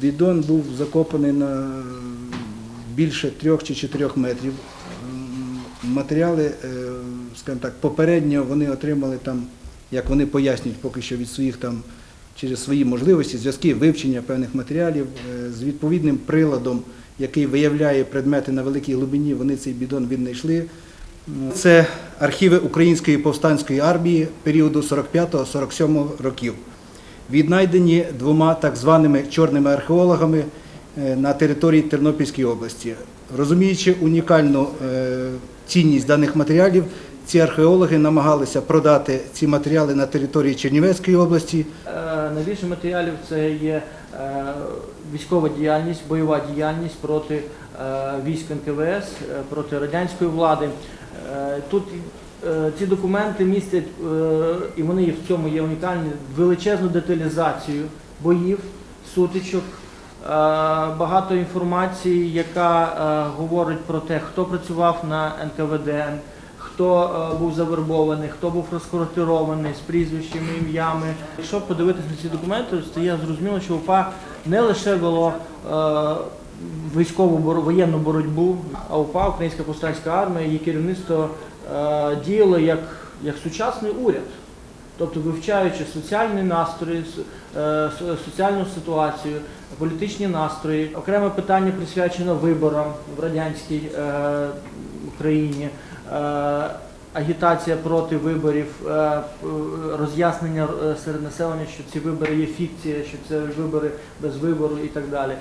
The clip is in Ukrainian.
Бідон був закопаний на більше трьох чи чотирьох метрів. Матеріали, е, скажімо так, попередньо вони отримали там, як вони пояснюють, поки що від своїх там через свої можливості, зв'язки вивчення певних матеріалів е, з відповідним приладом, який виявляє предмети на великій глибині, вони цей бідон віднайшли. Це архіви Української повстанської армії періоду 45-47 років, віднайдені двома так званими чорними археологами е, на території Тернопільської області. Розуміючи унікальну е, цінність даних матеріалів, ці археологи намагалися продати ці матеріали на території Чернівецької області. Е, Найбільше матеріалів це є військова діяльність, бойова діяльність проти військ НКВС, проти радянської влади. Тут ці документи містять, е, і вони в цьому є унікальні, величезну деталізацію боїв, сутичок, е, багато інформації, яка е, говорить про те, хто працював на НКВД, хто е, був завербований, хто був розквартирований з прізвищами, ім'ями. Якщо подивитися на ці документи, стає зрозуміло, що УПА не лише е, військову воєнну боротьбу, а УПА, Українська повстанська армія, її керівництво е, діяло як, як сучасний уряд. Тобто вивчаючи соціальні настрої, е, со- соціальну ситуацію, політичні настрої. Окреме питання присвячено виборам в радянській е, Україні, агітація проти виборів, роз'яснення серед населення, що ці вибори є фікція, що це вибори без вибору і так далі.